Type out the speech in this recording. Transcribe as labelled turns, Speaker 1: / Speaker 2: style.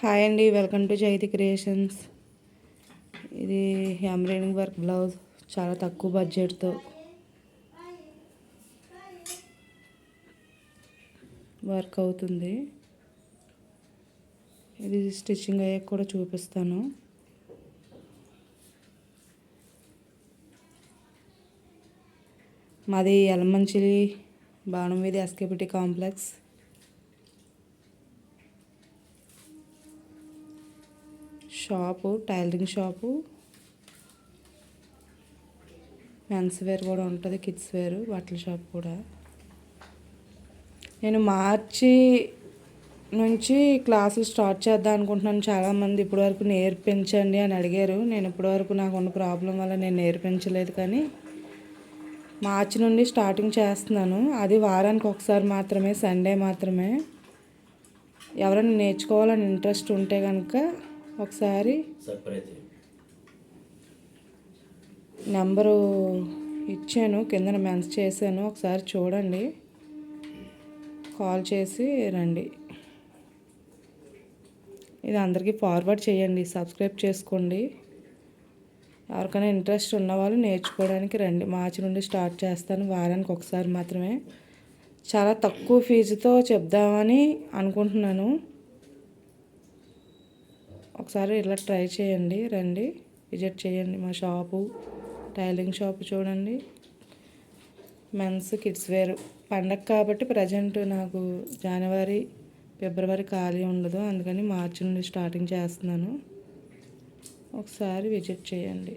Speaker 1: Hi అండి welcome to Jaithi creations. ఇది embroidering work blouse చాలా తక్కువ బడ్జెట్తో. వర్క్ అవుతుంది. ఇది స్టిచ్చింగ్ అయ్యాక కూడా చూపిస్తాను. మాది ఎలమంచిలి బాణం వీధి SKPT complex. Shop tailoring shop. Men's wear కూడా ఉంటుంది కిడ్స్ వేర్ బట్టల షాప్ కూడా. నేను మార్చి నుంచి క్లాసులు స్టార్ట్ చేద్దాం అనుకుంటున్నాను. చాలామంది ఇప్పటివరకు నేర్పించండి అని అడిగారు. నేను ఇప్పటివరకు నాకు ఉన్న ప్రాబ్లం వల్ల నేను నేర్పించలేదు కానీ మార్చి నుండి స్టార్టింగ్ చేస్తున్నాను. అది వారానికి ఒకసారి మాత్రమే సండే మాత్రమే. ఎవరైనా నేర్చుకోవాలని ఇంట్రెస్ట్ ఉంటే కనుక ఒకసారి. నెంబరు ఇచ్చాను కిందన మెన్స్ చేశాను. ఒకసారి చూడండి. కాల్ చేసి రండి. ఇది అందరికీ ఫార్వర్డ్ చేయండి సబ్స్క్రైబ్ చేసుకోండి. ఎవరికైనా ఇంట్రెస్ట్ ఉన్నవాళ్ళు నేర్చుకోవడానికి రండి. మార్చి నుండి స్టార్ట్ చేస్తాను వారానికి ఒకసారి మాత్రమే. చాలా తక్కువ ఫీజుతో చెప్దామని అనుకుంటున్నాను. ఒకసారి ఇలా ట్రై చేయండి రండి. విజిట్ చేయండి మా షాపు. టైలింగ్ షాపు చూడండి. Men's kids wear. పండగ కాబట్టి ప్రజెంట్ నాకు జనవరి ఫిబ్రవరి ఖాళీ ఉండదు. అందుకని మార్చి నుండి స్టార్టింగ్ చేస్తున్నాను. ఒకసారి విజిట్ చేయండి.